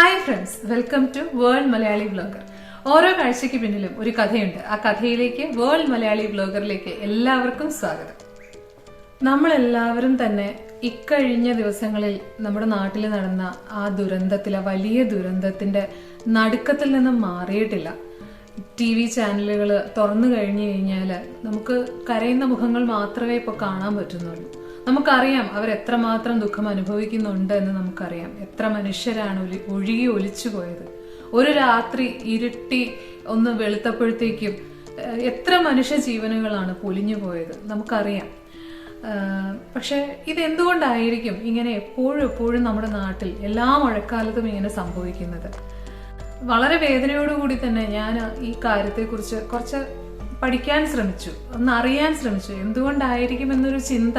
Hi friends welcome to world Malayali blogger ഓരോ കാഴ്ചയ്ക്ക് പിന്നിലും ഒരു കഥയുണ്ട്. ആ കഥയിലേക്ക് വേൾഡ് മലയാളി ബ്ലോഗറിലേക്ക് എല്ലാവർക്കും സ്വാഗതം. നമ്മളെല്ലാവരും തന്നെ ഇക്കഴിഞ്ഞ ദിവസങ്ങളിൽ നമ്മുടെ നാട്ടിൽ നടന്ന ആ ദുരന്തത്തിലെ വലിയ ദുരന്തത്തിന്റെ നടുക്കത്തിൽ നിന്നും മാറിയിട്ടില്ല. ടി വി ചാനലുകൾ തുറന്നു കഴിഞ്ഞു കഴിഞ്ഞാൽ നമുക്ക് കരയുന്ന മുഖങ്ങൾ മാത്രമേ ഇപ്പോൾ കാണാൻ പറ്റുന്നുള്ളൂ. നമുക്കറിയാം അവർ എത്രമാത്രം ദുഃഖം അനുഭവിക്കുന്നുണ്ട് എന്ന് നമുക്കറിയാം. എത്ര മനുഷ്യരാണ് ഒലി- ഒഴുകി ഒലിച്ചു പോയത്. ഒരു രാത്രി ഇരുട്ടി ഒന്ന് വെളുത്തപ്പോഴത്തേക്കും എത്ര മനുഷ്യ ജീവനുകളാണ് പൊലിഞ്ഞു പോയത് നമുക്കറിയാം. പക്ഷേ ഇതെന്തുകൊണ്ടായിരിക്കും ഇങ്ങനെ എപ്പോഴും എപ്പോഴും നമ്മുടെ നാട്ടിൽ എല്ലാ മഴക്കാലത്തും ഇങ്ങനെ സംഭവിക്കുന്നത്? വളരെ വേദനയോടുകൂടി തന്നെ ഞാൻ ഈ കാര്യത്തെക്കുറിച്ച് കുറച്ച് പഠിക്കാൻ ശ്രമിച്ചു ഒന്ന് അറിയാൻ ശ്രമിച്ചു. എന്തുകൊണ്ടായിരിക്കും എന്നൊരു ചിന്ത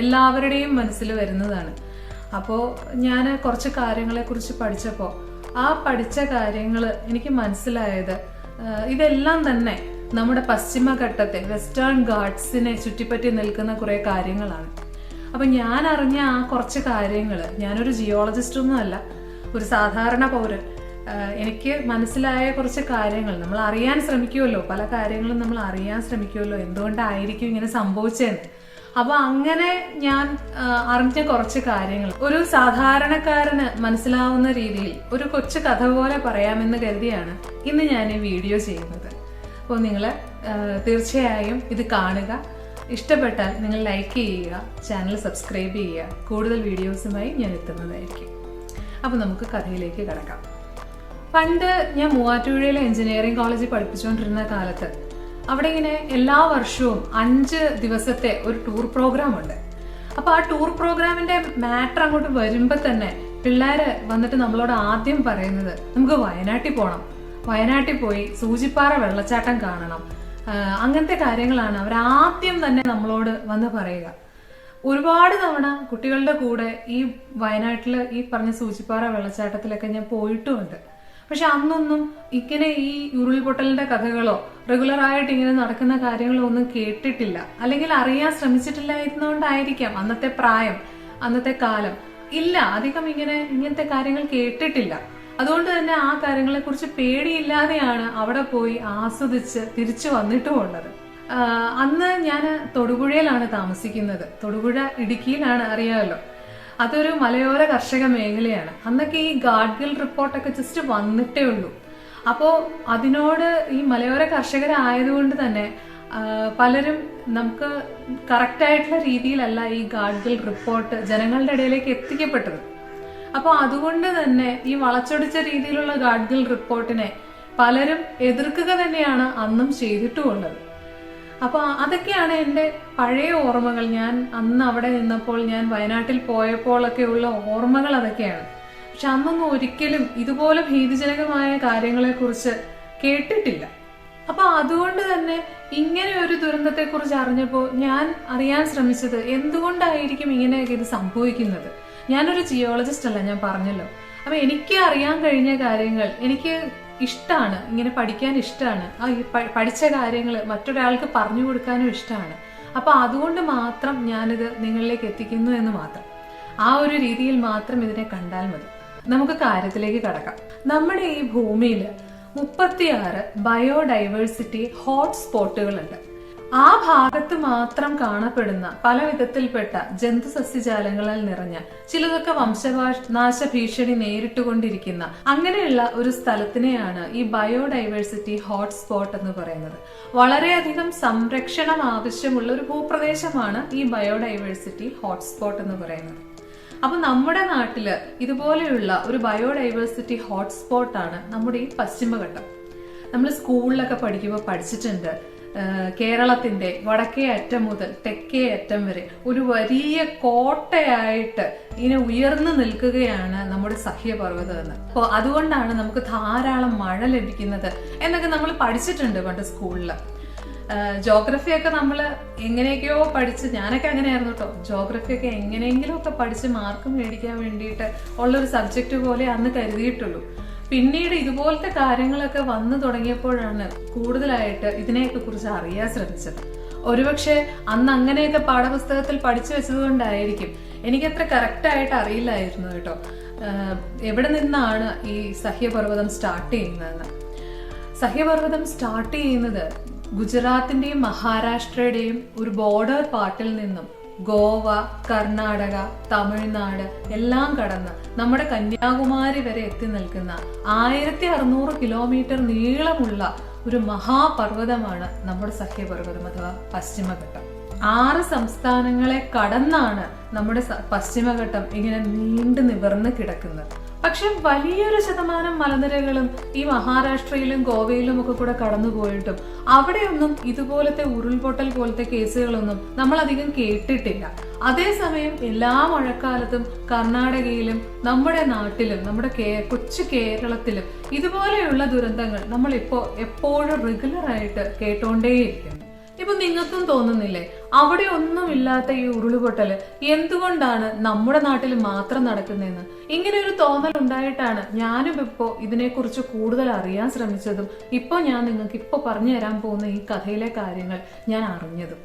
എല്ലാവരുടെയും മനസ്സിൽ വരുന്നതാണ്. അപ്പോൾ ഞാൻ കുറച്ച് കാര്യങ്ങളെക്കുറിച്ച് പഠിച്ചപ്പോൾ ആ പഠിച്ച കാര്യങ്ങൾ എനിക്ക് മനസ്സിലായത് ഇതെല്ലാം തന്നെ നമ്മുടെ പശ്ചിമഘട്ടത്തെ വെസ്റ്റേൺ ഗാർഡ്സിനെ ചുറ്റിപ്പറ്റി നിൽക്കുന്ന കുറേ കാര്യങ്ങളാണ്. അപ്പം ഞാൻ അറിഞ്ഞ ആ കുറച്ച് കാര്യങ്ങൾ ഞാനൊരു ജിയോളജിസ്റ്റ് ഒന്നുമല്ല ഒരു സാധാരണ പൗരൻ എനിക്ക് മനസ്സിലായ കുറച്ച് കാര്യങ്ങൾ നമ്മൾ അറിയാൻ ശ്രമിക്കുമല്ലോ പല കാര്യങ്ങളും നമ്മൾ അറിയാൻ ശ്രമിക്കുമല്ലോ എന്തുകൊണ്ടായിരിക്കും ഇങ്ങനെ സംഭവിച്ചതെന്ന് അപ്പൊ അങ്ങനെ ഞാൻ അറിഞ്ഞ കുറച്ച് കാര്യങ്ങൾ. ഒരു സാധാരണക്കാരന് മനസ്സിലാവുന്ന രീതിയിൽ ഒരു കൊച്ചു കഥ പോലെ പറയാമെന്ന് കരുതിയാണ് ഇന്ന് ഞാൻ ഈ വീഡിയോ ചെയ്യുന്നത്. അപ്പോൾ നിങ്ങൾ തീർച്ചയായും ഇത് കാണുക. ഇഷ്ടപ്പെട്ടാൽ നിങ്ങൾ ലൈക്ക് ചെയ്യുക ചാനൽ സബ്സ്ക്രൈബ് ചെയ്യുക. കൂടുതൽ വീഡിയോസുമായി ഞാൻ എത്തുന്നതായിരിക്കും. അപ്പോൾ നമുക്ക് കഥയിലേക്ക് കിടക്കാം. പണ്ട് ഞാൻ മൂവാറ്റുപുഴയിലെ എഞ്ചിനീയറിംഗ് കോളേജിൽ പഠിപ്പിച്ചുകൊണ്ടിരുന്ന കാലത്ത് അവിടെ ഇങ്ങനെ എല്ലാ വർഷവും അഞ്ച് ദിവസത്തെ ഒരു ടൂർ പ്രോഗ്രാം ഉണ്ട്. അപ്പൊ ആ ടൂർ പ്രോഗ്രാമിന്റെ മാറ്റർ അങ്ങോട്ട് വരുമ്പോ തന്നെ പിള്ളേര് വന്നിട്ട് നമ്മളോട് ആദ്യം പറയുന്നത് നമുക്ക് വയനാട്ടിൽ പോകണം വയനാട്ടിൽ പോയി സൂചിപ്പാറ വെള്ളച്ചാട്ടം കാണണം. അങ്ങനത്തെ കാര്യങ്ങളാണ് അവർ ആദ്യം തന്നെ നമ്മളോട് വന്ന് പറയുക. ഒരുപാട് തവണ കുട്ടികളുടെ കൂടെ ഈ വയനാട്ടിൽ ഈ പറഞ്ഞ സൂചിപ്പാറ വെള്ളച്ചാട്ടത്തിലൊക്കെ ഞാൻ പോയിട്ടുമുണ്ട്. പക്ഷെ അന്നൊന്നും ഇങ്ങനെ ഈ ഉരുൾപൊട്ടലിന്റെ കഥകളോ റെഗുലർ ആയിട്ട് ഇങ്ങനെ നടക്കുന്ന കാര്യങ്ങളോ ഒന്നും കേട്ടിട്ടില്ല. അല്ലെങ്കിൽ അറിയാൻ ശ്രമിച്ചിട്ടില്ലായിരുന്നോണ്ടായിരിക്കാം അന്നത്തെ പ്രായം അന്നത്തെ കാലം. ഇല്ല അധികം ഇങ്ങനെ ഇങ്ങനത്തെ കാര്യങ്ങൾ കേട്ടിട്ടില്ല. അതുകൊണ്ട് തന്നെ ആ കാര്യങ്ങളെ കുറിച്ച് പേടിയില്ലാതെയാണ് അവിടെ പോയി ആസ്വദിച്ച് തിരിച്ചു വന്നിട്ടും ഉള്ളത്. അന്ന് ഞാൻ തൊടുപുഴയിലാണ് താമസിക്കുന്നത്. തൊടുപുഴ ഇടുക്കിയിലാണ് അറിയാമല്ലോ. അതൊരു മലയോര കർഷക മേഖലയാണ്. അന്നൊക്കെ ഈ ഗാഡ്ഗിൽ റിപ്പോർട്ടൊക്കെ ജസ്റ്റ് വന്നിട്ടേ ഉള്ളൂ. അപ്പോൾ അതിനോട് ഈ മലയോര കർഷകരായതുകൊണ്ട് തന്നെ പലരും നമുക്ക് കറക്റ്റ് ആയിട്ടുള്ള രീതിയിലല്ല ഈ ഗാഡ്ഗിൽ റിപ്പോർട്ട് ജനങ്ങളുടെ ഇടയിലേക്ക് എത്തിക്കപ്പെട്ടത്. അപ്പോൾ അതുകൊണ്ട് തന്നെ ഈ വളച്ചൊടിച്ച രീതിയിലുള്ള ഗാഡ്ഗിൽ റിപ്പോർട്ടിനെ പലരും എതിർക്കുക തന്നെയാണ് അന്നും ചെയ്തിട്ടുമുള്ളത്. അപ്പൊ അതൊക്കെയാണ് എന്റെ പഴയ ഓർമ്മകൾ. ഞാൻ അന്ന് അവിടെ നിന്നപ്പോൾ ഞാൻ വയനാട്ടിൽ പോയപ്പോഴൊക്കെ ഉള്ള ഓർമ്മകൾ അതൊക്കെയാണ്. പക്ഷെ അന്നൊന്നും ഒരിക്കലും ഇതുപോലെ ഭീതിജനകമായ കാര്യങ്ങളെക്കുറിച്ച് കേട്ടിട്ടില്ല. അപ്പൊ അതുകൊണ്ട് തന്നെ ഇങ്ങനെ ഒരു ദുരന്തത്തെക്കുറിച്ച് അറിഞ്ഞപ്പോൾ ഞാൻ അറിയാൻ ശ്രമിച്ചത് എന്തുകൊണ്ടായിരിക്കും ഇങ്ങനെയൊക്കെ ഇത് സംഭവിക്കുന്നത്? ഞാനൊരു ജിയോളജിസ്റ്റ് അല്ല ഞാൻ പറഞ്ഞല്ലോ. അപ്പൊ എനിക്ക് അറിയാൻ കഴിഞ്ഞ കാര്യങ്ങൾ എനിക്ക് ഇഷ്ടമാണ് ഇങ്ങനെ പഠിക്കാൻ ഇഷ്ടമാണ് ആ പഠിച്ച കാര്യങ്ങൾ മറ്റൊരാൾക്ക് പറഞ്ഞു കൊടുക്കാനും ഇഷ്ടമാണ് അപ്പോൾ അതുകൊണ്ട് മാത്രം ഞാനിത് നിങ്ങളിലേക്ക് എത്തിക്കുന്നു എന്ന് മാത്രം. ആ ഒരു രീതിയിൽ മാത്രം ഇതിനെ കണ്ടാൽ മതി. നമുക്ക് കാര്യത്തിലേക്ക് കടക്കാം. നമ്മുടെ ഈ ഭൂമിയിൽ മുപ്പത്തിയാറ് ബയോഡൈവേഴ്സിറ്റി ഹോട്ട്സ്പോട്ടുകളുണ്ട്. ആ ഭാഗത്ത് മാത്രം കാണപ്പെടുന്ന പല വിധത്തിൽപ്പെട്ട ജന്തുസസ്യജാലങ്ങളാൽ നിറഞ്ഞ ചിലതൊക്കെ വംശനാശ ഭീഷണി നേരിട്ടുകൊണ്ടിരിക്കുന്ന അങ്ങനെയുള്ള ഒരു സ്ഥലത്തിനെയാണ് ഈ ബയോഡൈവേഴ്സിറ്റി ഹോട്ട്സ്പോട്ട് എന്ന് പറയുന്നത്. വളരെയധികം സംരക്ഷണം ആവശ്യമുള്ള ഒരു ഭൂപ്രദേശമാണ് ഈ ബയോഡൈവേഴ്സിറ്റി ഹോട്ട്സ്പോട്ട് എന്ന് പറയുന്നത്. അപ്പൊ നമ്മുടെ നാട്ടിൽ ഇതുപോലെയുള്ള ഒരു ബയോഡൈവേഴ്സിറ്റി ഹോട്ട്സ്പോട്ടാണ് നമ്മുടെ ഈ പശ്ചിമഘട്ടം. നമ്മൾ സ്കൂളിലൊക്കെ പഠിക്കുമ്പോൾ പഠിച്ചിട്ടുണ്ട് ആഹ് കേരളത്തിന്റെ വടക്കേ അറ്റം മുതൽ തെക്കേ അറ്റം വരെ ഒരു വലിയ കോട്ടയായിട്ട് ഇങ്ങനെ ഉയർന്നു നിൽക്കുകയാണ് നമ്മുടെ സഹ്യപർവതം എന്ന് അപ്പോൾ അതുകൊണ്ടാണ് നമുക്ക് ധാരാളം മഴ ലഭിക്കുന്നത് എന്നൊക്കെ നമ്മൾ പഠിച്ചിട്ടുണ്ട് പണ്ട് സ്കൂളിൽ. ജോഗ്രഫി ഒക്കെ നമ്മൾ എങ്ങനെയൊക്കെയോ പഠിച്ച് ഞാനൊക്കെ അങ്ങനെയായിരുന്നു കേട്ടോ. ജോഗ്രഫി ഒക്കെ എങ്ങനെയെങ്കിലും ഒക്കെ പഠിച്ച് മാർക്ക് മേടിക്കാൻ വേണ്ടിയിട്ട് ഉള്ളൊരു സബ്ജക്റ്റ് പോലെ അന്ന് കരുതിയിട്ടുള്ളൂ. പിന്നീട് ഇതുപോലത്തെ കാര്യങ്ങളൊക്കെ വന്നു തുടങ്ങിയപ്പോഴാണ് കൂടുതലായിട്ട് ഇതിനെയൊക്കെ കുറിച്ച് അറിയാൻ ശ്രമിച്ചത്. ഒരുപക്ഷെ അന്ന് അങ്ങനെയൊക്കെ പാഠപുസ്തകത്തിൽ പഠിച്ചു വെച്ചത് കൊണ്ടായിരിക്കും എനിക്കത്ര കറക്റ്റ് ആയിട്ട് അറിയില്ലായിരുന്നു കേട്ടോ. എവിടെ നിന്നാണ് ഈ സഹ്യപർവതം സ്റ്റാർട്ട് ചെയ്യുന്നതെന്ന്. സഹ്യപർവതം സ്റ്റാർട്ട് ചെയ്യുന്നത് ഗുജറാത്തിന്റെയും മഹാരാഷ്ട്രയുടെയും ഒരു ബോർഡർ പാർട്ടിൽ നിന്നും ഗോവ കർണാടക തമിഴ്നാട് എല്ലാം കടന്ന് നമ്മുടെ കന്യാകുമാരി വരെ എത്തി നിൽക്കുന്ന ആയിരത്തി അറുന്നൂറ് കിലോമീറ്റർ നീളമുള്ള ഒരു മഹാപർവതമാണ് നമ്മുടെ സഖ്യപർവതം അഥവാ പശ്ചിമഘട്ടം. ആറ് സംസ്ഥാനങ്ങളെ കടന്നാണ് നമ്മുടെ പശ്ചിമഘട്ടം ഇങ്ങനെ നീണ്ടു നിവർന്ന് കിടക്കുന്നത്. പക്ഷെ വലിയൊരു ശതമാനം മലനിരകളും ഈ മഹാരാഷ്ട്രയിലും ഗോവയിലും ഒക്കെ കൂടെ കടന്നുപോയിട്ടും അവിടെയൊന്നും ഇതുപോലത്തെ ഉരുൾപൊട്ടൽ പോലത്തെ കേസുകളൊന്നും നമ്മൾ അധികം കേട്ടിട്ടില്ല. അതേസമയം എല്ലാ മഴക്കാലത്തും കർണാടകയിലും നമ്മുടെ നാട്ടിലും നമ്മുടെ കൊച്ചു കേരളത്തിലും ഇതുപോലെയുള്ള ദുരന്തങ്ങൾ നമ്മൾ ഇപ്പോ എപ്പോഴും റെഗുലർ ആയിട്ട് കേട്ടോണ്ടേയിരിക്കുന്നു ഇപ്പൊ നിങ്ങൾക്കും തോന്നുന്നില്ലേ? അവിടെ ഒന്നും ഇല്ലാത്ത ഈ ഉരുളുപൊട്ടൽ എന്തുകൊണ്ടാണ് നമ്മുടെ നാട്ടിൽ മാത്രം നടക്കുന്നതെന്ന്? ഇങ്ങനെ ഒരു തോന്നൽ ഉണ്ടായിട്ടാണ് ഞാനും ഇപ്പോ ഇതിനെക്കുറിച്ച് കൂടുതൽ അറിയാൻ ശ്രമിച്ചതും ഇപ്പൊ ഞാൻ നിങ്ങൾക്ക് ഇപ്പൊ പറഞ്ഞു തരാൻ പോകുന്ന ഈ കഥയിലെ കാര്യങ്ങൾ ഞാൻ അറിഞ്ഞതും.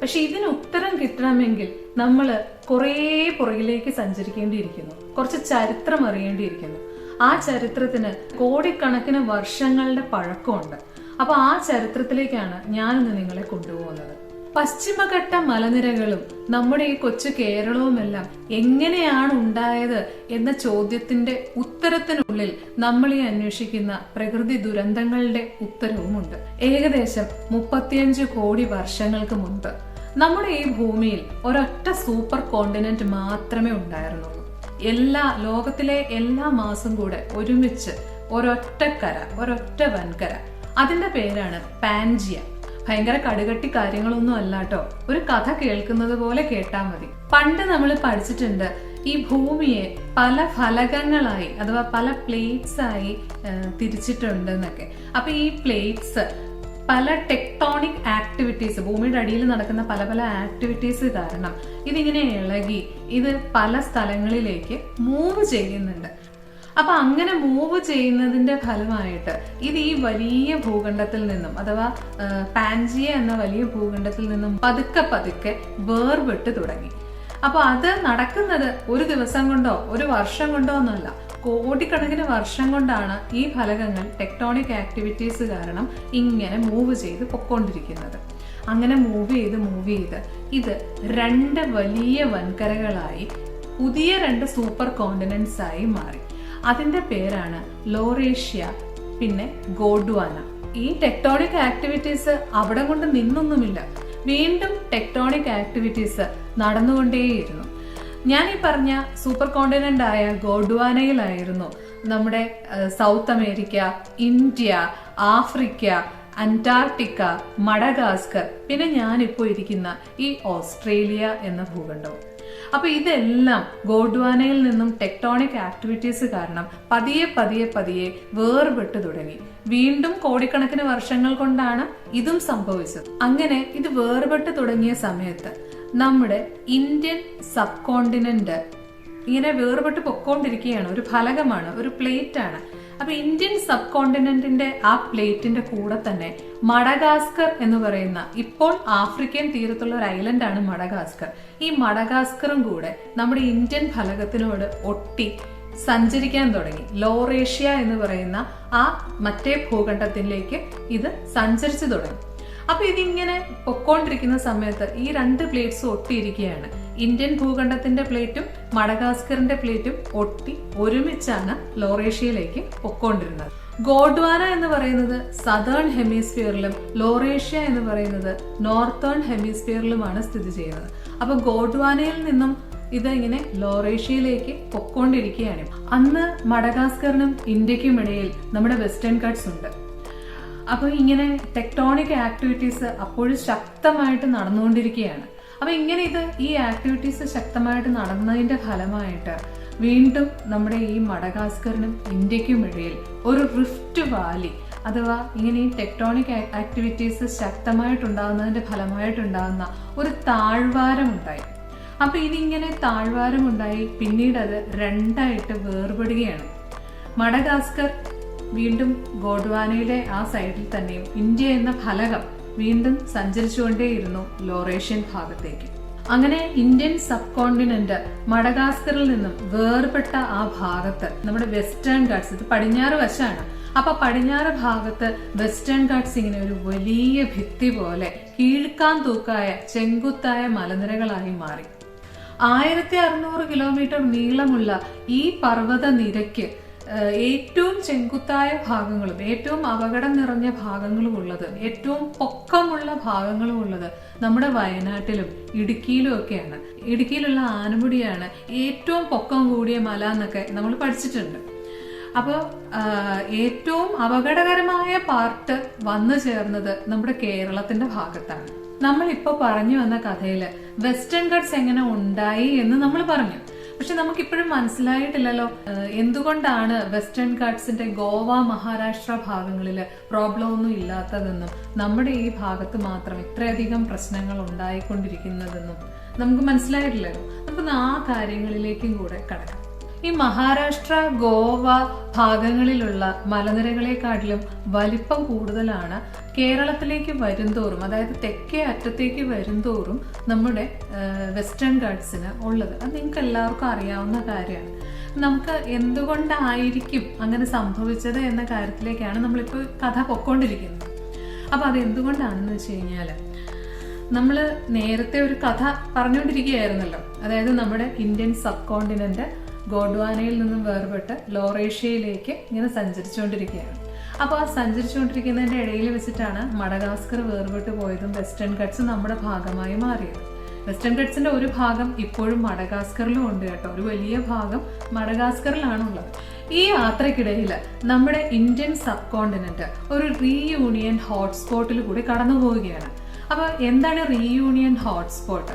പക്ഷെ ഇതിന് ഉത്തരം കിട്ടണമെങ്കിൽ നമ്മൾ കുറേ പുറകിലേക്ക് സഞ്ചരിക്കേണ്ടിയിരിക്കുന്നു. കുറച്ച് ചരിത്രം അറിയേണ്ടിയിരിക്കുന്നു. ആ ചരിത്രത്തിന് കോടിക്കണക്കിന് വർഷങ്ങളുടെ പഴക്കമുണ്ട്. അപ്പൊ ആ ചരിത്രത്തിലേക്കാണ് ഞാനിന്ന് നിങ്ങളെ കൊണ്ടുപോകുന്നത്. പശ്ചിമഘട്ട മലനിരകളും നമ്മുടെ ഈ കൊച്ചു കേരളവുമെല്ലാം എങ്ങനെയാണ് ഉണ്ടായത് എന്ന ചോദ്യത്തിന്റെ ഉത്തരത്തിനുള്ളിൽ നമ്മൾ ഈ അന്വേഷിക്കുന്ന പ്രകൃതി ദുരന്തങ്ങളുടെ ഉത്തരവുമുണ്ട്. ഏകദേശം മുപ്പത്തിയഞ്ച് കോടി വർഷങ്ങൾക്ക് മുൻപ് നമ്മുടെ ഈ ഭൂമിയിൽ ഒരൊറ്റ സൂപ്പർ കോണ്ടിനെന്റ് മാത്രമേ ഉണ്ടായിരുന്നുള്ളൂ. എല്ലാ ലോകത്തിലെ എല്ലാ മാസം കൂടെ ഒരുമിച്ച് ഒരൊറ്റ കര ഒരൊറ്റ വൻകര അതിന്റെ പേരാണ് പാൻജിയ. ഭയങ്കര കടുകട്ടി കാര്യങ്ങളൊന്നും അല്ല കേട്ടോ ഒരു കഥ കേൾക്കുന്നത് പോലെ കേട്ടാ മതി. പണ്ട് നമ്മൾ പഠിച്ചിട്ടുണ്ട് ഈ ഭൂമിയെ പല ഫലകങ്ങളായി അഥവാ പല പ്ലേറ്റ്സ് ആയി തിരിച്ചിട്ടുണ്ട് എന്നൊക്കെ അപ്പൊ ഈ പ്ലേറ്റ്സ് പല ടെക്ടോണിക് ആക്ടിവിറ്റീസ് ഭൂമിയുടെ അടിയിൽ നടക്കുന്ന പല പല ആക്ടിവിറ്റീസ് കാരണം ഇതിങ്ങനെ ഇളകി ഇത് പല സ്ഥലങ്ങളിലേക്ക് മൂവ് ചെയ്യുന്നുണ്ട്. അപ്പൊ അങ്ങനെ മൂവ് ചെയ്യുന്നതിന്റെ ഫലമായിട്ട് ഇത് ഈ വലിയ ഭൂഖണ്ഡത്തിൽ നിന്നും അഥവാ പാൻജിയ എന്ന വലിയ ഭൂഖണ്ഡത്തിൽ നിന്നും പതുക്കെ പതുക്കെ വേർപെട്ട് തുടങ്ങി. അപ്പൊ അത് നടക്കുന്നത് ഒരു ദിവസം കൊണ്ടോ ഒരു വർഷം കൊണ്ടോ ഒന്നുമല്ല കോടിക്കണക്കിന് വർഷം കൊണ്ടാണ് ഈ ഫലകങ്ങൾ ടെക്ടോണിക് ആക്ടിവിറ്റീസ് കാരണം ഇങ്ങനെ മൂവ് ചെയ്ത് പൊക്കോണ്ടിരിക്കുന്നത്. അങ്ങനെ മൂവ് ചെയ്ത് മൂവ് ചെയ്ത് ഇത് രണ്ട് വലിയ വൻകരകളായി പുതിയ രണ്ട് സൂപ്പർ കോണ്ടിനൻസ് ആയി മാറി. അതിന്റെ പേരാണ് ലോറേഷ്യ പിന്നെ ഗോഡ്വാന. ഈ ടെക്ടോണിക് ആക്ടിവിറ്റീസ് അവിടെ കൊണ്ട് നിന്നൊന്നുമില്ല. വീണ്ടും ടെക്ടോണിക് ആക്ടിവിറ്റീസ് നടന്നുകൊണ്ടേയിരുന്നു. ഞാൻ ഈ പറഞ്ഞ സൂപ്പർ കോണ്ടിനെന്റ് ആയ ഗോഡ്വാനയിലായിരുന്നു നമ്മുടെ South America India Africa Antarctica Madagascar പിന്നെ ഞാനിപ്പോൾ ഇരിക്കുന്ന ഈ ഓസ്ട്രേലിയ എന്ന ഭൂഖണ്ഡവും. അപ്പൊ ഇതെല്ലാം ഗോഡ്വാനയിൽ നിന്നും ടെക്ടോണിക് ആക്ടിവിറ്റീസ് കാരണം പതിയെ പതിയെ പതിയെ വേർപെട്ടു തുടങ്ങി. വീണ്ടും കോടിക്കണക്കിന് വർഷങ്ങൾ കൊണ്ടാണ് ഇതും സംഭവിച്ചത്. അങ്ങനെ ഇത് വേർപെട്ടു തുടങ്ങിയ സമയത്ത് നമ്മുടെ ഇന്ത്യൻ സബ് കോണ്ടിനെന്റ് ഇങ്ങനെ വേർപെട്ട് പൊക്കോണ്ടിരിക്കുകയാണ്. ഒരു ഫലകമാണ് ഒരു പ്ലേറ്റ് ആണ്. അപ്പൊ ഇന്ത്യൻ സബ് കോണ്ടിനെന്റിന്റെ ആ പ്ലേറ്റിന്റെ കൂടെ തന്നെ മഡഗാസ്കർ എന്ന് പറയുന്ന ഇപ്പോൾ ആഫ്രിക്കൻ തീരത്തുള്ള ഒരു ഐലൻഡ് ആണ് മഡഗാസ്കർ. ഈ മഡഗാസ്കറും കൂടെ നമ്മുടെ ഇന്ത്യൻ ഫലകത്തിനോട് ഒട്ടി സഞ്ചരിക്കാൻ തുടങ്ങി. ലോറേഷ്യ എന്ന് പറയുന്ന ആ മറ്റേ ഭൂഖണ്ഡത്തിലേക്ക് ഇത് സഞ്ചരിച്ചു തുടങ്ങി. അപ്പൊ ഇതിങ്ങനെ പൊക്കോണ്ടിരിക്കുന്ന സമയത്ത് ഈ രണ്ട് പ്ലേറ്റ്സ് ഒട്ടിയിരിക്കുകയാണ്. ഇന്ത്യൻ ഭൂഖണ്ഡത്തിന്റെ പ്ലേറ്റും മഡഗാസ്കറിന്റെ പ്ലേറ്റും ഒട്ടി ഒരുമിച്ചാണ് ലോറേഷ്യയിലേക്ക് പൊക്കോണ്ടിരുന്നത്. ഗോഡ്വാന എന്ന് പറയുന്നത് സതേൺ ഹെമിസ്ഫിയറിലും ലോറേഷ്യ എന്ന് പറയുന്നത് നോർത്തേൺ ഹെമിസ്ഫിയറിലുമാണ് സ്ഥിതി ചെയ്യുന്നത്. അപ്പൊ ഗോഡ്വാനയിൽ നിന്നും ഇത് ഇങ്ങനെ ലോറേഷ്യയിലേക്ക് പൊക്കോണ്ടിരിക്കുകയാണ്. അന്ന് മഡഗാസ്കറിനും ഇന്ത്യക്കും ഇടയിൽ നമ്മുടെ വെസ്റ്റേൺ കട്ട്സ് ഉണ്ട്. അപ്പോൾ ഇങ്ങനെ ടെക്ടോണിക് ആക്ടിവിറ്റീസ് അപ്പോഴും ശക്തമായിട്ട് നടന്നുകൊണ്ടിരിക്കുകയാണ്. അപ്പൊ ഇങ്ങനെ ഇത് ഈ ആക്ടിവിറ്റീസ് ശക്തമായിട്ട് നടന്നതിന്റെ ഫലമായിട്ട് വീണ്ടും നമ്മുടെ ഈ മഡഗാസ്കറിനും ഇന്ത്യക്കും ഇടയിൽ ഒരു റിഫ്റ്റ് വാലി അഥവാ ഇങ്ങനെ ഈ ടെക്ടോണിക് ആക്ടിവിറ്റീസ് ശക്തമായിട്ടുണ്ടാകുന്നതിന്റെ ഫലമായിട്ടുണ്ടാകുന്ന ഒരു താഴ്വാരം ഉണ്ടായി. അപ്പൊ ഇതിങ്ങനെ താഴ്വാരം ഉണ്ടായി പിന്നീട് അത് രണ്ടായിട്ട് വേർപെടുകയാണ്. മഡഗാസ്കർ വീണ്ടും ഗോഡ്വാനയിലെ ആ സൈഡിൽ തന്നെയും ഇന്ത്യ എന്ന ഫലകം വീണ്ടും സഞ്ചരിച്ചുകൊണ്ടേയിരുന്നു ലോറേഷ്യൻ ഭാഗത്തേക്ക്. അങ്ങനെ ഇന്ത്യൻ സബ് കോണ്ടിനെന്റ് മഡഗാസ്കറിൽ നിന്നും വേർപെട്ട ആ ഭാഗത്ത് നമ്മുടെ വെസ്റ്റേൺ ഗാർഡ്സ് ഇത് പടിഞ്ഞാറ് വശമാണ് അപ്പൊ പടിഞ്ഞാറ് ഭാഗത്ത് വെസ്റ്റേൺ ഗാർഡ്സ് ഇങ്ങനെ ഒരു വലിയ ഭിത്തി പോലെ കീഴ്ക്കാൻ തൂക്കായ ചെങ്കുത്തായ മലനിരകളായി മാറി. ആയിരത്തി അറുന്നൂറ് കിലോമീറ്റർ നീളമുള്ള ഈ പർവത നിരക്ക് ഏറ്റവും ചെങ്കുത്തായ ഭാഗങ്ങളും ഏറ്റവും അപകടം നിറഞ്ഞ ഭാഗങ്ങളും ഉള്ളത് ഏറ്റവും പൊക്കമുള്ള ഭാഗങ്ങളും ഉള്ളത് നമ്മുടെ വയനാട്ടിലും ഇടുക്കിയിലും ഒക്കെയാണ്. ഇടുക്കിയിലുള്ള ആനമുടിയാണ് ഏറ്റവും പൊക്കം കൂടിയ മല എന്നൊക്കെ നമ്മൾ പഠിച്ചിട്ടുണ്ട്. അപ്പോൾ ഏറ്റവും അപകടകരമായ പാർട്ട് വന്നു ചേർന്നത് നമ്മുടെ കേരളത്തിന്റെ ഭാഗത്താണ്. നമ്മൾ ഇപ്പൊ പറഞ്ഞു വന്ന കഥയിൽ വെസ്റ്റേൺ ഗഡ്സ് എങ്ങനെ ഉണ്ടായി എന്ന് നമ്മൾ പറഞ്ഞു. പക്ഷെ നമുക്കിപ്പോഴും മനസ്സിലായിട്ടില്ലല്ലോ എന്തുകൊണ്ടാണ് വെസ്റ്റേൺ ഘാട്ട്സിന്റെ ഗോവ മഹാരാഷ്ട്ര ഭാഗങ്ങളിൽ പ്രോബ്ലം ഒന്നും ഇല്ലാത്തതെന്നും നമ്മുടെ ഈ ഭാഗത്ത് മാത്രം ഇത്രയധികം പ്രശ്നങ്ങൾ ഉണ്ടായിക്കൊണ്ടിരിക്കുന്നതെന്നും നമുക്ക് മനസ്സിലായിട്ടില്ലല്ലോ. നമുക്ക് ആ കാര്യങ്ങളിലേക്കും കൂടെ കടക്കാം. ഈ മഹാരാഷ്ട്ര ഗോവ ഭാഗങ്ങളിലുള്ള മലനിരകളെക്കാട്ടിലും വലിപ്പം കൂടുതലാണ് കേരളത്തിലേക്ക് വരുംതോറും അതായത് തെക്കേ അറ്റത്തേക്ക് വരുംതോറും നമ്മുടെ വെസ്റ്റേൺ ഗാർഡ്സിന് ഉള്ളത്. അത് നിങ്ങൾക്ക് എല്ലാവർക്കും അറിയാവുന്ന കാര്യമാണ്. നമുക്ക് എന്തുകൊണ്ടായിരിക്കും അങ്ങനെ സംഭവിച്ചത് എന്ന കാര്യത്തിലേക്കാണ് നമ്മളിപ്പോൾ കഥ പൊക്കോണ്ടിരിക്കുന്നത് അപ്പോൾ അത് എന്തുകൊണ്ടാണെന്ന് വെച്ച് കഴിഞ്ഞാൽ നമ്മൾ നേരത്തെ ഒരു കഥ പറഞ്ഞുകൊണ്ടിരിക്കുകയായിരുന്നല്ലോ അതായത് നമ്മുടെ ഇന്ത്യൻ സബ് കോണ്ടിനെന്റ് ഗോഡ്വാനയിൽ നിന്നും വേർപെട്ട് ലോറേഷ്യയിലേക്ക് ഇങ്ങനെ സഞ്ചരിച്ചുകൊണ്ടിരിക്കുകയാണ്. അപ്പോൾ ആ സഞ്ചരിച്ചുകൊണ്ടിരിക്കുന്നതിന്റെ ഇടയിൽ വെച്ചിട്ടാണ് മടഗാസ്കർ വേർപെട്ട് പോയതും വെസ്റ്റേൺ കട്ട്സ് നമ്മുടെ ഭാഗമായി മാറിയത്. വെസ്റ്റേൺ ഗട്ട്സിന്റെ ഒരു ഭാഗം ഇപ്പോഴും മടഗാസ്കറിലും ഉണ്ട് കേട്ടോ. ഒരു വലിയ ഭാഗം മടഗാസ്കറിലാണുള്ളത് ഈ യാത്രക്കിടയിൽ നമ്മുടെ ഇന്ത്യൻ സബ് കോണ്ടിനെന്റ് ഒരു റീയൂണിയൻ ഹോട്ട്സ്പോട്ടിൽ കൂടി കടന്നു പോവുകയാണ് അപ്പൊ എന്താണ് റീയൂണിയൻ ഹോട്ട്സ്പോട്ട്?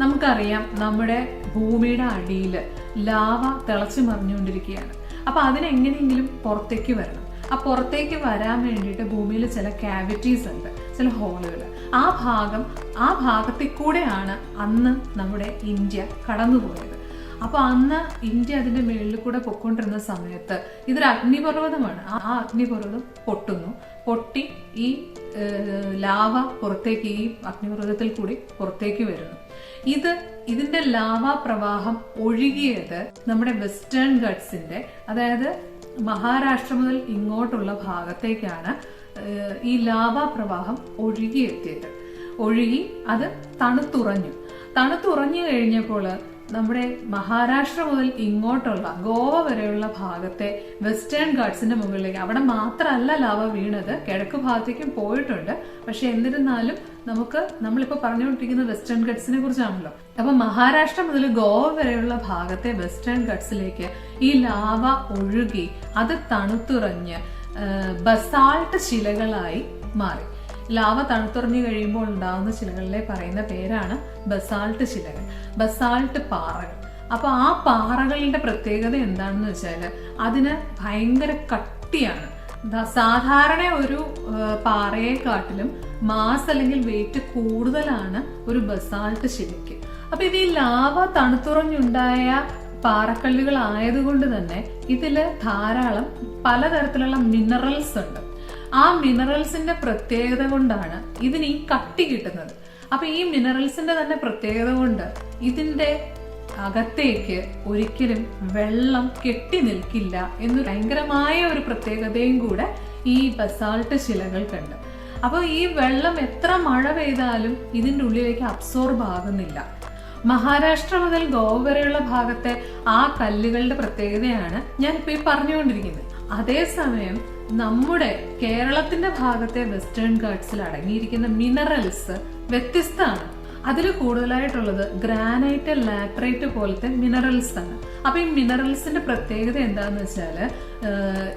നമുക്കറിയാം നമ്മുടെ ഭൂമിയുടെ അടിയിൽ ലാവ തിളച്ചു മറിഞ്ഞുകൊണ്ടിരിക്കുകയാണ്. അപ്പൊ അതിനെങ്ങനെയെങ്കിലും പുറത്തേക്ക് വരണം. ആ പുറത്തേക്ക് വരാൻ വേണ്ടിയിട്ട് ഭൂമിയിൽ ചില കാവിറ്റീസ് ഉണ്ട് ചില ഹോളുകൾ ആ ഭാഗം ആ ഭാഗത്തിൽ കൂടെയാണ് അന്ന് നമ്മുടെ ഇന്ത്യ കടന്നുപോയത്. അപ്പോൾ അന്ന് ഇന്ത്യ അതിന്റെ മേളിൽ കൂടെ പൊക്കൊണ്ടിരുന്ന സമയത്ത് ഇതൊരു അഗ്നിപർവതമാണ്. ആ അഗ്നിപർവതം പൊട്ടുന്നു. പൊട്ടി ഈ ലാവ പുറത്തേക്ക് ഈ അഗ്നിപർവതത്തിൽ കൂടി പുറത്തേക്ക് വരുന്നു. ഇത് ഇതിന്റെ ലാവാ പ്രവാഹം ഒഴുകിയത് നമ്മുടെ വെസ്റ്റേൺ ഗട്ട്സിന്റെ അതായത് മഹാരാഷ്ട്ര മുതൽ ഇങ്ങോട്ടുള്ള ഭാഗത്തേക്കാണ് ഈ ലാവാ പ്രവാഹം ഒഴുകിയെത്തിയത്. ഒഴുകി അത് തണുത്തുറഞ്ഞു. തണുത്തുറഞ്ഞു കഴിഞ്ഞപ്പോൾ നമ്മുടെ മഹാരാഷ്ട്ര മുതൽ ഇങ്ങോട്ടുള്ള ഗോവ വരെയുള്ള ഭാഗത്തെ വെസ്റ്റേൺ ഗാർഡ്സിന്റെ മുകളിലേക്ക് അവിടെ മാത്രമല്ല ലാവ വീണത് കിഴക്ക് ഭാഗത്തേക്കും പോയിട്ടുണ്ട്. പക്ഷെ എന്നിരുന്നാലും നമുക്ക് നമ്മളിപ്പോ പറഞ്ഞുകൊണ്ടിരിക്കുന്ന വെസ്റ്റേൺ ഗട്ട്സിനെ കുറിച്ചാണല്ലോ. അപ്പൊ മഹാരാഷ്ട്ര മുതൽ ഗോവ വരെയുള്ള ഭാഗത്തെ വെസ്റ്റേൺ ഗട്ട്സിലേക്ക് ഈ ലാവ ഒഴുകി അത് തണുത്തുറഞ്ഞ് ബസാൾട്ട് ശിലകളായി മാറി. ലാവ തണുത്തുറഞ്ഞു കഴിയുമ്പോൾ ഉണ്ടാകുന്ന ശിലകളിലെ പറയുന്ന പേരാണ് ബസാൾട്ട് ശിലകൾ ബസാൾട്ട് പാറകൾ. അപ്പൊ ആ പാറകളുടെ പ്രത്യേകത എന്താണെന്ന് വെച്ചാൽ അതിന് ഭയങ്കര കട്ടിയാണ്. സാധാരണ ഒരു പാറയെക്കാട്ടിലും മാസ് അല്ലെങ്കിൽ വെയിറ്റ് കൂടുതലാണ് ഒരു ബസാൾട്ട് ശിലയ്ക്ക്. അപ്പൊ ഇത് ഈ ലാവ തണുത്തുറഞ്ഞുണ്ടായ പാറക്കല്ലുകൾ ആയതുകൊണ്ട് തന്നെ ഇതിൽ ധാരാളം പലതരത്തിലുള്ള മിനറൽസ് ഉണ്ട്. ആ മിനറൽസിന്റെ പ്രത്യേകത കൊണ്ടാണ് ഇതിന് ഈ കട്ടി കിട്ടുന്നത്. അപ്പൊ ഈ മിനറൽസിന്റെ തന്നെ പ്രത്യേകത കൊണ്ട് ഇതിന്റെ അകത്തേക്ക് ഒരിക്കലും വെള്ളം കെട്ടി നിൽക്കില്ല എന്ന് ഭയങ്കരമായ ഒരു പ്രത്യേകതയും കൂടെ ഈ ബസാൾട്ട് ശിലകൾ ശിലകൾക്കുണ്ട് അപ്പോൾ ഈ വെള്ളം എത്ര മഴ പെയ്താലും ഇതിന്റെ ഉള്ളിലേക്ക് അബ്സോർബ് ആകുന്നില്ല. മഹാരാഷ്ട്ര മുതൽ ഗോവ വരെയുള്ള ഭാഗത്തെ ആ കല്ലുകളുടെ പ്രത്യേകതയാണ് ഞാൻ ഞാനിപ്പോൾ ഈ പറഞ്ഞുകൊണ്ടിരിക്കുന്നത്. അതേസമയം നമ്മുടെ കേരളത്തിന്റെ ഭാഗത്തെ വെസ്റ്റേൺ ഗാർഡ്സിൽ അടങ്ങിയിരിക്കുന്ന മിനറൽസ് വ്യത്യസ്തമാണ്. അതിൽ കൂടുതലായിട്ടുള്ളത് ഗ്രാനൈറ്റ് ലാറ്ററൈറ്റ് പോലത്തെ മിനറൽസ് ആണ്. അപ്പൊ ഈ മിനറൽസിന്റെ പ്രത്യേകത എന്താന്ന് വെച്ചാൽ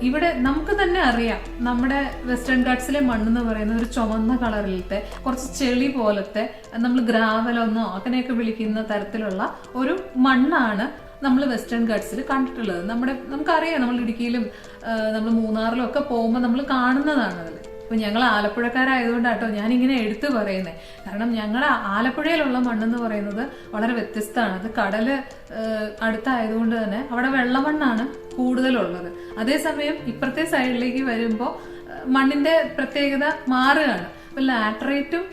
ഇവിടെ നമുക്ക് തന്നെ അറിയാം നമ്മുടെ വെസ്റ്റേൺ ഗാർഡ്സിലെ മണ്ണെന്ന് പറയുന്ന ഒരു ചുവന്ന കളറിലത്തെ കുറച്ച് ചെളി പോലത്തെ നമ്മൾ ഗ്രാവലൊന്നോ അങ്ങനെയൊക്കെ വിളിക്കുന്ന തരത്തിലുള്ള ഒരു മണ്ണാണ് നമ്മൾ വെസ്റ്റേൺ ഗാർഡ്സിൽ കണ്ടിട്ടുള്ളത്. നമ്മുടെ നമുക്കറിയാം നമ്മൾ ഇടുക്കിയിലും നമ്മൾ മൂന്നാറിലും ഒക്കെ പോകുമ്പോൾ നമ്മൾ കാണുന്നതാണ് അതിൽ. ഇപ്പൊ ഞങ്ങൾ ഞാൻ ഇങ്ങനെ എടുത്തു പറയുന്നത് കാരണം ഞങ്ങളുടെ ആലപ്പുഴയിലുള്ള മണ്ണെന്ന് പറയുന്നത് വളരെ വ്യത്യസ്തമാണ്. അത് കടൽ അടുത്തായതുകൊണ്ട് തന്നെ അവിടെ വെള്ളമണ്ണാണ് കൂടുതലുള്ളത്. അതേസമയം ഇപ്പുറത്തെ സൈഡിലേക്ക് വരുമ്പോൾ മണ്ണിന്റെ പ്രത്യേകത മാറുകയാണ്. അപ്പൊ ലാറ്ററേറ്റും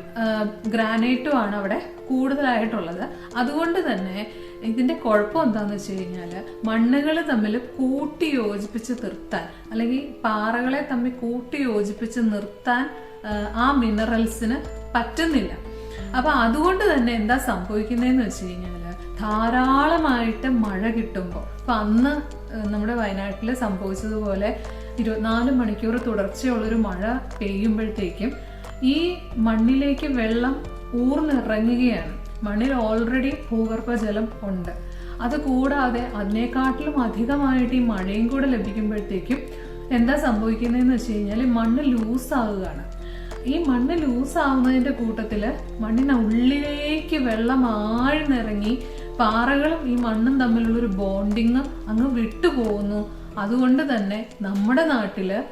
ഗ്രാനൈറ്റും ആണ് അവിടെ കൂടുതലായിട്ടുള്ളത്. അതുകൊണ്ട് തന്നെ ഇതിന്റെ കുഴപ്പം എന്താന്ന് വെച്ച് കഴിഞ്ഞാൽ മണ്ണുകൾ തമ്മിൽ കൂട്ടി യോജിപ്പിച്ച് നിർത്താൻ അല്ലെങ്കിൽ പാറകളെ തമ്മിൽ കൂട്ടി യോജിപ്പിച്ച് നിർത്താൻ ആ, മിനറൽസിന് പറ്റുന്നില്ല. അപ്പൊ അതുകൊണ്ട് തന്നെ എന്താ സംഭവിക്കുന്നതെന്ന് വെച്ച് കഴിഞ്ഞാൽ ധാരാളമായിട്ട് മഴ കിട്ടുമ്പോൾ അപ്പൊ അന്ന് നമ്മുടെ വയനാട്ടിൽ സംഭവിച്ചതുപോലെ ഇരുപത്തിനാല് മണിക്കൂർ തുടർച്ചയുള്ളൊരു മഴ പെയ്യുമ്പോഴത്തേക്കും ഈ മണ്ണിലേക്ക് വെള്ളം ഊർന്നിറങ്ങുകയാണ്. മണ്ണിൽ ഓൾറെഡി ഭൂഗർഭജലം ഉണ്ട്. അത് കൂടാതെ അതിനേക്കാട്ടിലും അധികമായിട്ട് ഈ മഴയും കൂടെ ലഭിക്കുമ്പോഴത്തേക്കും എന്താ സംഭവിക്കുന്നതെന്ന് വെച്ച് കഴിഞ്ഞാൽ മണ്ണ് ലൂസാവുകയാണ് ഈ മണ്ണ് ലൂസാവുന്നതിന്റെ കൂട്ടത്തിൽ മണ്ണിന് ഉള്ളിലേക്ക് വെള്ളം ആഴ്ന്നിറങ്ങി പാറകളും ഈ മണ്ണും തമ്മിലുള്ളൊരു ബോണ്ടിങ് അങ്ങ് വിട്ടുപോകുന്നു. അതുകൊണ്ട് തന്നെ നമ്മുടെ നാട്ടിൽ ആ,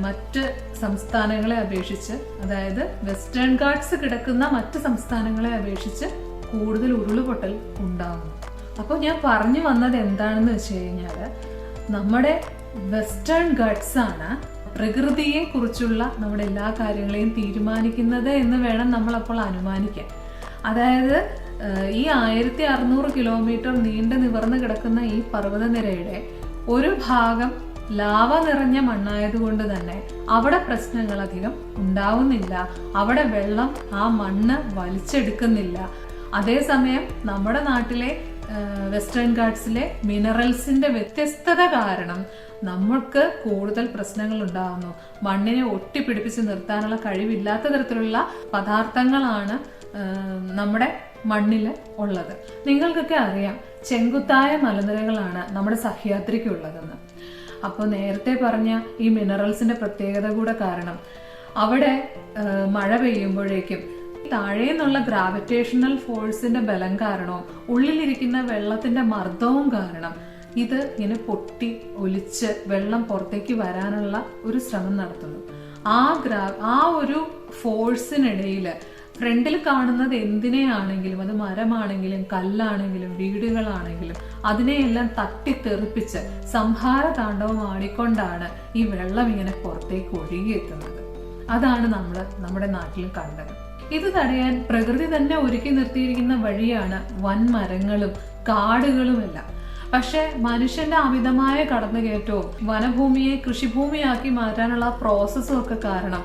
മറ്റ് സംസ്ഥാനങ്ങളെ അപേക്ഷിച്ച് അതായത് വെസ്റ്റേൺ ഗാർഡ്സ് കിടക്കുന്ന മറ്റ് സംസ്ഥാനങ്ങളെ അപേക്ഷിച്ച് കൂടുതൽ ഉരുളുപൊട്ടൽ ഉണ്ടാകുന്നു. അപ്പോൾ ഞാൻ പറഞ്ഞു വന്നത് എന്താണെന്ന് വെച്ച് കഴിഞ്ഞാൽ നമ്മുടെ വെസ്റ്റേൺ ഗഡ്സ് ആണ് പ്രകൃതിയെ കുറിച്ചുള്ള നമ്മുടെ എല്ലാ കാര്യങ്ങളെയും തീരുമാനിക്കുന്നത് എന്ന് വേണം നമ്മളപ്പോൾ അനുമാനിക്കാൻ. അതായത് ഈ ആയിരത്തി അറുന്നൂറ് കിലോമീറ്റർ നീണ്ടു നിവർന്ന് കിടക്കുന്ന ഈ പർവതനിരയുടെ ഒരു ഭാഗം ലാവ നിറഞ്ഞ മണ്ണായതുകൊണ്ട് തന്നെ അവിടെ പ്രശ്നങ്ങൾ അധികം ഉണ്ടാവുന്നില്ല. അവിടെ വെള്ളം ആ മണ്ണ് വലിച്ചെടുക്കുന്നില്ല. അതേസമയം നമ്മുടെ നാട്ടിലെ വെസ്റ്റേൺ ഗാർഡ്സിലെ മിനറൽസിന്റെ വ്യത്യസ്തത കാരണം നമ്മൾക്ക് കൂടുതൽ പ്രശ്നങ്ങൾ ഉണ്ടാകുന്നു മണ്ണിനെ ഒട്ടിപ്പിടിപ്പിച്ച് നിർത്താനുള്ള കഴിവില്ലാത്ത തരത്തിലുള്ള പദാർത്ഥങ്ങളാണ് നമ്മുടെ മണ്ണിൽ ഉള്ളത്. നിങ്ങൾക്കൊക്കെ അറിയാം ചെങ്കുത്തായ മലനിരകളാണ് നമ്മുടെ സഹ്യാദ്രിക്കുള്ളതെന്ന് അപ്പോൾ നേരത്തെ പറഞ്ഞ ഈ മിനറൽസിന്റെ പ്രത്യേകത കൂടെ കാരണം. അവിടെ മഴ പെയ്യുമ്പോഴേക്കും താഴെ നിന്നുള്ള ഗ്രാവിറ്റേഷണൽ ഫോഴ്സിന്റെ ബലം കാരണവും ഉള്ളിലിരിക്കുന്ന വെള്ളത്തിന്റെ മർദ്ദവും കാരണം ഇത് ഇങ്ങനെ പൊട്ടി ഒലിച്ച് വെള്ളം പുറത്തേക്ക് വരാനുള്ള ഒരു ശ്രമം നടത്തുന്നു. ആ ഗ്രാ ആ ഒരു ഫോഴ്സിനിടയിൽ ഫ്രണ്ടിൽ കാണുന്നത് എന്തിനെയാണെങ്കിലും അത് മരമാണെങ്കിലും കല്ലാണെങ്കിലും വീടുകളാണെങ്കിലും അതിനെയെല്ലാം തട്ടിത്തെറിപ്പിച്ച് സംഹാര താണ്ഡവം ആടിക്കൊണ്ടാണ് ഈ വെള്ളം ഇങ്ങനെ പുറത്തേക്ക് ഒഴുകിയെത്തുന്നത് അതാണ് നമ്മൾ നമ്മുടെ നാട്ടിൽ കണ്ടത്. ഇത് തടയാൻ പ്രകൃതി തന്നെ ഒരുക്കി നിർത്തിയിരിക്കുന്ന വഴിയാണ് വൻമരങ്ങളും കാടുകളുമെല്ലാം. പക്ഷെ മനുഷ്യന്റെ അമിതമായ കടന്നുകയറ്റവും വനഭൂമിയെ കൃഷിഭൂമിയാക്കി മാറ്റാനുള്ള പ്രോസസ്സും ഒക്കെ കാരണം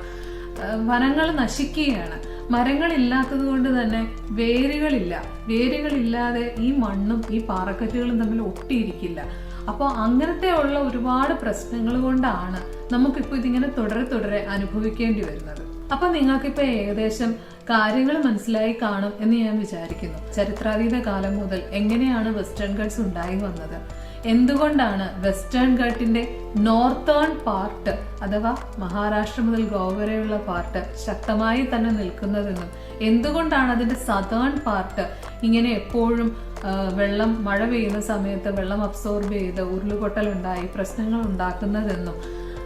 വനങ്ങൾ നശിക്കുകയാണ്. മരങ്ങളില്ലാത്തത് കൊണ്ട് തന്നെ വേരുകളില്ല. വേരുകളില്ലാതെ ഈ മണ്ണും ഈ പാറക്കറ്റുകളും തമ്മിൽ ഒട്ടിയിരിക്കില്ല. അപ്പോൾ അങ്ങനത്തെ ഉള്ള ഒരുപാട് പ്രശ്നങ്ങൾ കൊണ്ടാണ് നമുക്കിപ്പോൾ ഇതിങ്ങനെ തുടരെ തുടരെ അനുഭവിക്കേണ്ടി വരുന്നത്. അപ്പൊ നിങ്ങൾക്കിപ്പോൾ ഏകദേശം കാര്യങ്ങൾ മനസ്സിലായി കാണും എന്ന് ഞാൻ വിചാരിക്കുന്നു. ചരിത്രാതീത കാലം മുതൽ എങ്ങനെയാണ് വെസ്റ്റേൺ ഗേൾസ് ഉണ്ടായി വന്നത്? എന്തുകൊണ്ടാണ് വെസ്റ്റേൺ ഘട്ടിന്റെ നോർത്തേൺ പാർട്ട് അഥവാ മഹാരാഷ്ട്ര മുതൽ ഗോവ വരെയുള്ള പാർട്ട് ശക്തമായി തന്നെ നിൽക്കുന്നതെന്നും എന്തുകൊണ്ടാണ് അതിന്റെ സതേൺ പാർട്ട് ഇങ്ങനെ എപ്പോഴും വെള്ളം മഴ പെയ്യുന്ന സമയത്ത് വെള്ളം അബ്സോർബ് ചെയ്ത് ഉരുളുപൊട്ടൽ ഉണ്ടായി പ്രശ്നങ്ങൾ ഉണ്ടാക്കുന്നതെന്നും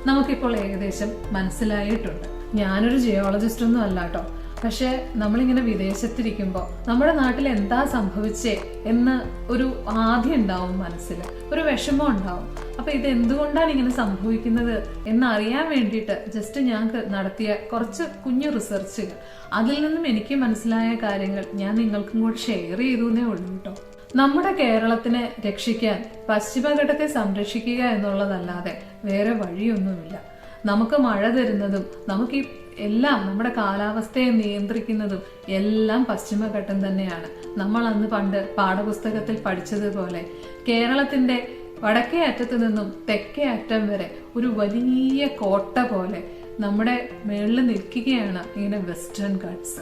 നമുക്കിപ്പോൾ ഏകദേശം മനസ്സിലായിട്ടുണ്ട്. ഞാനൊരു ജിയോളജിസ്റ്റ് ഒന്നും കേട്ടോ. പക്ഷെ നമ്മളിങ്ങനെ വിദേശത്തിരിക്കുമ്പോൾ നമ്മുടെ നാട്ടിൽ എന്താ സംഭവിച്ചേ എന്ന് ഒരു ആദ്യം ഉണ്ടാവും മനസ്സിൽ ഒരു വിഷമം ഉണ്ടാവും. അപ്പൊ ഇത് എന്തുകൊണ്ടാണ് ഇങ്ങനെ സംഭവിക്കുന്നത് എന്നറിയാൻ വേണ്ടിയിട്ട് ജസ്റ്റ് ഞാൻ നടത്തിയ കുറച്ച് കുഞ്ഞു റിസർച്ചുകൾ അതിൽ നിന്നും എനിക്ക് മനസ്സിലായ കാര്യങ്ങൾ ഞാൻ നിങ്ങൾക്കും കൂടി ഷെയർ ചെയ്തു എന്നേ ഉള്ളൂ കേട്ടോ നമ്മുടെ കേരളത്തിനെ രക്ഷിക്കാൻ പശ്ചിമഘട്ടത്തെ സംരക്ഷിക്കുക എന്നുള്ളതല്ലാതെ വേറെ വഴിയൊന്നുമില്ല. നമുക്ക് മഴ തരുന്നതും നമുക്ക് ഈ എല്ലാം നമ്മുടെ കാലാവസ്ഥയെ നിയന്ത്രിക്കുന്നതും എല്ലാം പശ്ചിമഘട്ടം തന്നെയാണ്. നമ്മൾ അന്ന് പണ്ട് പാഠപുസ്തകത്തിൽ പഠിച്ചതുപോലെ കേരളത്തിന്റെ വടക്കേ അറ്റത്ത് നിന്നും തെക്കേ അറ്റം വരെ ഒരു വലിയ കോട്ട പോലെ നമ്മുടെ മേളിൽ നിൽക്കുകയാണ് ഇങ്ങനെ വെസ്റ്റേൺ ഗട്ട്സ്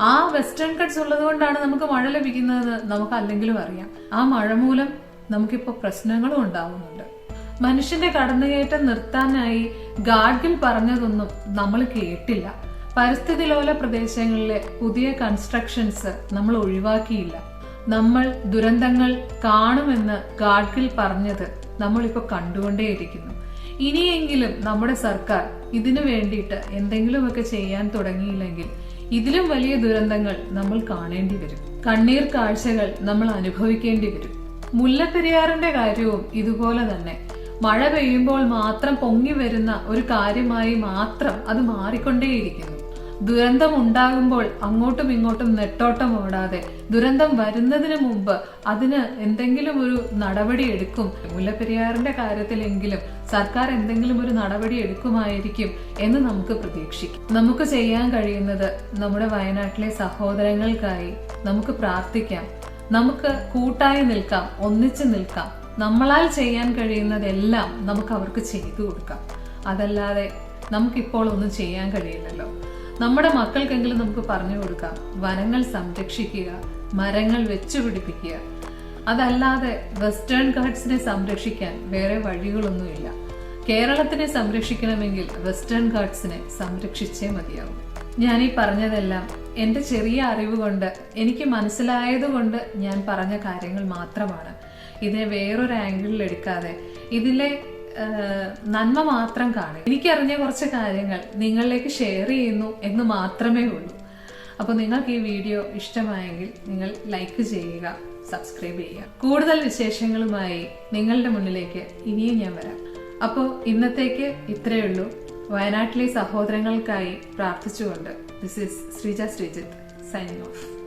ആ വെസ്റ്റേൺ കട്ട്സ് ഉള്ളത് കൊണ്ടാണ് നമുക്ക് മഴ ലഭിക്കുന്നത് നമുക്ക് അല്ലെങ്കിലും അറിയാം. ആ മഴ മൂലം നമുക്കിപ്പോൾ പ്രശ്നങ്ങളും ഉണ്ടാവുന്നുണ്ട്. മനുഷ്യന്റെ കടന്നുകയറ്റം നിർത്താനായി ഗാഡ്ഗിൽ പറഞ്ഞതൊന്നും നമ്മൾ കേട്ടില്ല. പരിസ്ഥിതി ലോല പ്രദേശങ്ങളിലെ പുതിയ കൺസ്ട്രക്ഷൻസ് നമ്മൾ ഒഴിവാക്കിയില്ല. നമ്മൾ ദുരന്തങ്ങൾ കാണുമെന്ന് ഗാഡ്ഗിൽ പറഞ്ഞത് നമ്മളിപ്പോൾ കണ്ടുകൊണ്ടേയിരിക്കുന്നു. ഇനിയെങ്കിലും നമ്മുടെ സർക്കാർ ഇതിനു വേണ്ടിയിട്ട് എന്തെങ്കിലുമൊക്കെ ചെയ്യാൻ തുടങ്ങിയില്ലെങ്കിൽ ഇതിലും വലിയ ദുരന്തങ്ങൾ നമ്മൾ കാണേണ്ടി വരും. കണ്ണീർ കാഴ്ചകൾ നമ്മൾ അനുഭവിക്കേണ്ടി വരും. മുല്ലപ്പെരിയാറിന്റെ കാര്യവും ഇതുപോലെ തന്നെ. മഴ പെയ്യുമ്പോൾ മാത്രം പൊങ്ങി വരുന്ന ഒരു കാര്യമായി മാത്രം അത് മാറിക്കൊണ്ടേയിരിക്കുന്നു. ദുരന്തം ഉണ്ടാകുമ്പോൾ അങ്ങോട്ടും ഇങ്ങോട്ടും നെട്ടോട്ടം ഓടാതെ ദുരന്തം വരുന്നതിന് മുമ്പ് അതിന് എന്തെങ്കിലും ഒരു നടപടി എടുക്കും. മുല്ലപ്പെരിയാറിന്റെ കാര്യത്തിലെങ്കിലും സർക്കാർ എന്തെങ്കിലും ഒരു നടപടി എടുക്കുമായിരിക്കും എന്ന് നമുക്ക് പ്രതീക്ഷിക്കാം. നമുക്ക് ചെയ്യാൻ കഴിയുന്നത് നമ്മുടെ വയനാട്ടിലെ സഹോദരങ്ങൾക്കായി നമുക്ക് പ്രാർത്ഥിക്കാം. നമുക്ക് കൂട്ടായി നിൽക്കാം ഒന്നിച്ചു നിൽക്കാം. നമ്മളാൽ ചെയ്യാൻ കഴിയുന്നതെല്ലാം നമുക്ക് അവർക്ക് ചെയ്തു കൊടുക്കാം. അതല്ലാതെ നമുക്കിപ്പോൾ ഒന്നും ചെയ്യാൻ കഴിയില്ലല്ലോ. നമ്മുടെ മക്കൾക്കെങ്കിലും നമുക്ക് പറഞ്ഞു കൊടുക്കാം. വനങ്ങൾ സംരക്ഷിക്കുക മരങ്ങൾ വെച്ചുപിടിപ്പിക്കുക അതല്ലാതെ വെസ്റ്റേൺ ഗാർഡ്സിനെ സംരക്ഷിക്കാൻ വേറെ വഴികളൊന്നുമില്ല. കേരളത്തിനെ സംരക്ഷിക്കണമെങ്കിൽ വെസ്റ്റേൺ ഗാർഡ്സിനെ സംരക്ഷിച്ചേ മതിയാവും. ഞാൻ ഈ പറഞ്ഞതെല്ലാം എന്റെ ചെറിയ അറിവ് കൊണ്ട് എനിക്ക് മനസ്സിലായത് കൊണ്ട് ഞാൻ പറഞ്ഞ കാര്യങ്ങൾ മാത്രമാണ്. ഇതിനെ വേറൊരു ആംഗിളിൽ എടുക്കാതെ. ഇതിലെ നന്മ മാത്രം കാണും എനിക്കറിഞ്ഞ കുറച്ച് കാര്യങ്ങൾ നിങ്ങളിലേക്ക് ഷെയർ ചെയ്യുന്നു എന്ന് മാത്രമേ ഉള്ളൂ. അപ്പോൾ നിങ്ങൾക്ക് ഈ വീഡിയോ ഇഷ്ടമായെങ്കിൽ നിങ്ങൾ ലൈക്ക് ചെയ്യുക സബ്സ്ക്രൈബ് ചെയ്യുക. കൂടുതൽ വിശേഷങ്ങളുമായി നിങ്ങളുടെ മുന്നിലേക്ക് ഇനിയും ഞാൻ വരാം. അപ്പോൾ ഇന്നത്തേക്ക് ഇത്രയേ ഉള്ളൂ. വയനാട്ടിലെ സഹോദരങ്ങൾക്കായി പ്രാർത്ഥിച്ചുകൊണ്ട്. This is Sreeja Sreejith signing off